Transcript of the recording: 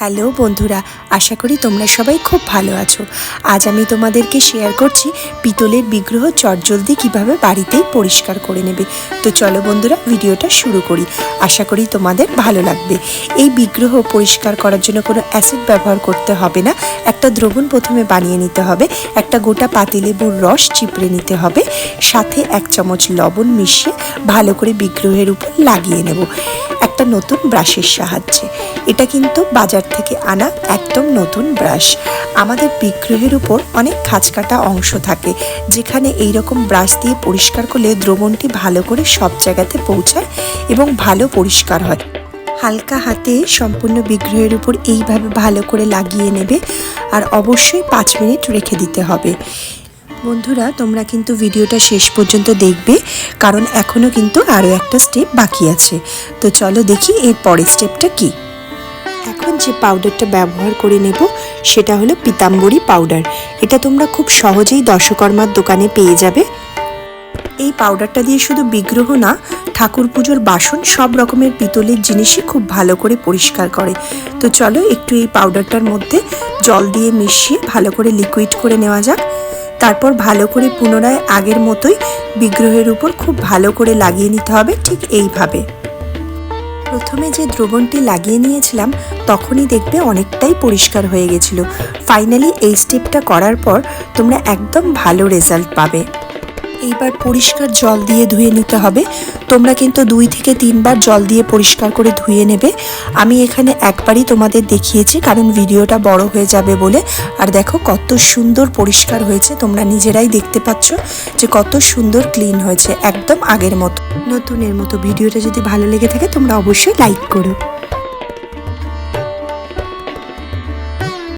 Hello বন্ধুরা, আশা করি তোমরা সবাই খুব ভালো আছো। আজ আমি তোমাদেরকে শেয়ার করছি পিতলের বিগ্রহ চটজলদি কীভাবে বাড়িতেই পরিষ্কার করে নেবে। তো চলো বন্ধুরা, ভিডিওটা শুরু করি। আশা করি তোমাদের ভালো লাগবে। এই বিগ্রহ পরিষ্কার করার জন্য কোনো অ্যাসিড ব্যবহার করতে হবে না। একটা দ্রবণ প্রথমে বানিয়ে নিতে হবে, একটা গোটা পাতিলেবুর রস চিপড়ে নিতে হবে, সাথে এক চামচ লবণ মিশিয়ে ভালো করে বিগ্রহের উপর লাগিয়ে নেব। একটা নতুন ব্রাশের সাহায্যে। এটা কিন্তু বাজার থেকে আনা একদম নতুন ব্রাশ। আমাদের বিগ্রহের উপর অনেক খাঁচকাটা অংশ থাকে, যেখানে এই রকম ব্রাশ দিয়ে পরিষ্কার করলে দ্রবণটি ভালো করে সব জায়গাতে পৌঁছায় এবং ভালো পরিষ্কার হয়। হালকা হাতে সম্পূর্ণ বিগ্রহের উপর এইভাবে ভালো করে লাগিয়ে নেবে আর অবশ্যই পাঁচ মিনিট রেখে দিতে হবে। বন্ধুরা, তোমরা কিন্তু ভিডিওটা শেষ পর্যন্ত দেখবে, কারণ এখনও কিন্তু আরও একটা স্টেপ বাকি আছে। তো চলো দেখি এর পরের স্টেপটা কি। এখন যে পাউডারটা ব্যবহার করে নেব, সেটা হলো পিতাম্বরী পাউডার এটা তোমরা খুব সহজেই দশকর্মার দোকানে পেয়ে যাবে। এই পাউডারটা দিয়ে শুধু বিগ্রহ না, ঠাকুর পুজোর বাসন সব রকমের পিতলের জিনিসই খুব ভালো করে পরিষ্কার করে। তো চলো একটু এই পাউডারটার মধ্যে জল দিয়ে মিশিয়ে ভালো করে লিকুইড করে নেওয়া যাক। তারপর ভালো করে পুনরায় আগের মতোই বিগ্রহের উপর খুব ভালো করে লাগিয়ে নিতে হবে ঠিক এইভাবে। প্রথমে যে দ্রবণটি লাগিয়ে নিয়েছিলাম, তখনই দেখবে অনেকটাই পরিষ্কার হয়ে গেছিল। ফাইনালি এই স্টেপটা করার পর তোমরা একদম ভালো রেজাল্ট পাবে। এইবার পরিষ্কার জল দিয়ে ধুয়ে নিতে হবে। তোমরা কিন্তু দুই থেকে তিনবার জল দিয়ে পরিষ্কার করে ধুয়ে নেবে। আমি এখানে একবারই তোমাদের দেখিয়েছি, কারণ ভিডিওটা বড় হয়ে যাবে বলে। আর দেখো কত সুন্দর পরিষ্কার হয়েছে, তোমরা নিজেরাই দেখতে পাচ্ছ যে কত সুন্দর ক্লিন হয়েছে, একদম আগের মতো। নতুনের মতো ভিডিওটা যদি ভালো লেগে থাকে, তোমরা অবশ্যই লাইক করো।